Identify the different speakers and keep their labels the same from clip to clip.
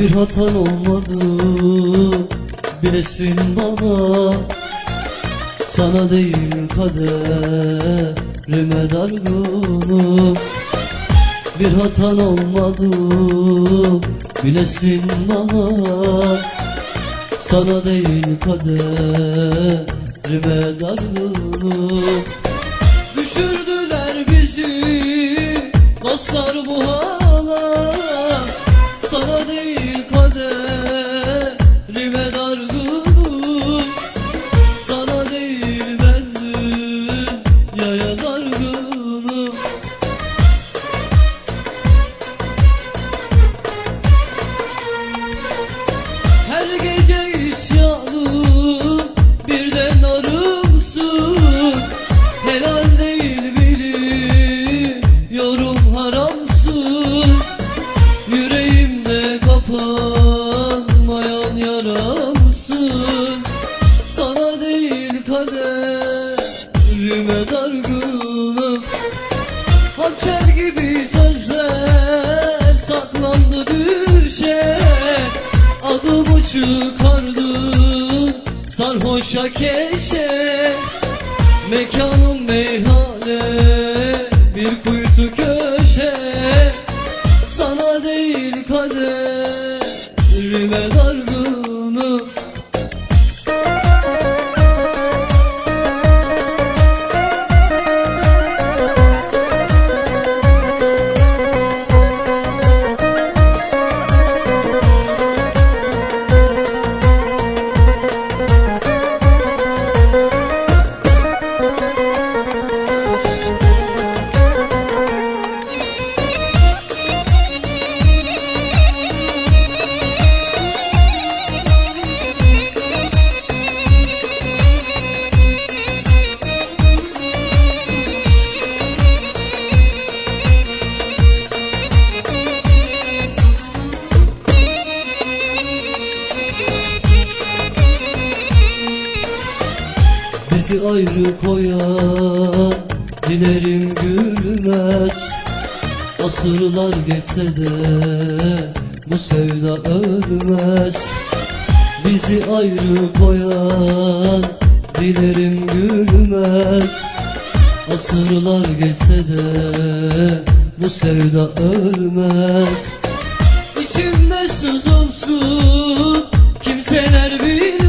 Speaker 1: Bir hatan olmadı. Bilesin bana. Sana değil kaderime dargınım. Bir hatan olmadı. Bilesin bana. Sana değil kaderime dargınım. Düşürdüler bizi. Dostlar bu hala değil kapanmayan yaramsın. Sana değil kaderime dargınım Hançer gibi sözler saklandı düşe. Adımı çıkardın sarhoşa keşe. Mekanım meyhane kaderime dargınım Bizi ayrı koyan dilerim gülmez. Asırlar geçse de bu sevda ölmez. Bizi ayrı koyan dilerim gülmez. Asırlar geçse de bu sevda ölmez. İçimde sızımsın kimseler bilmez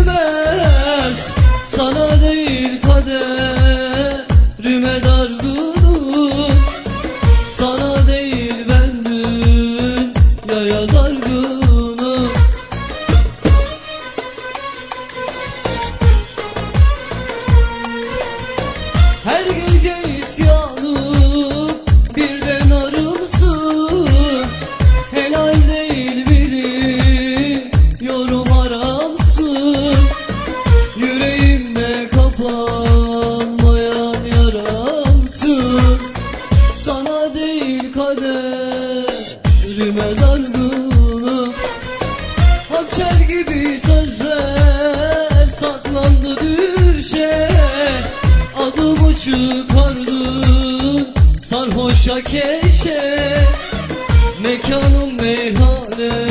Speaker 1: Mekanım meyhane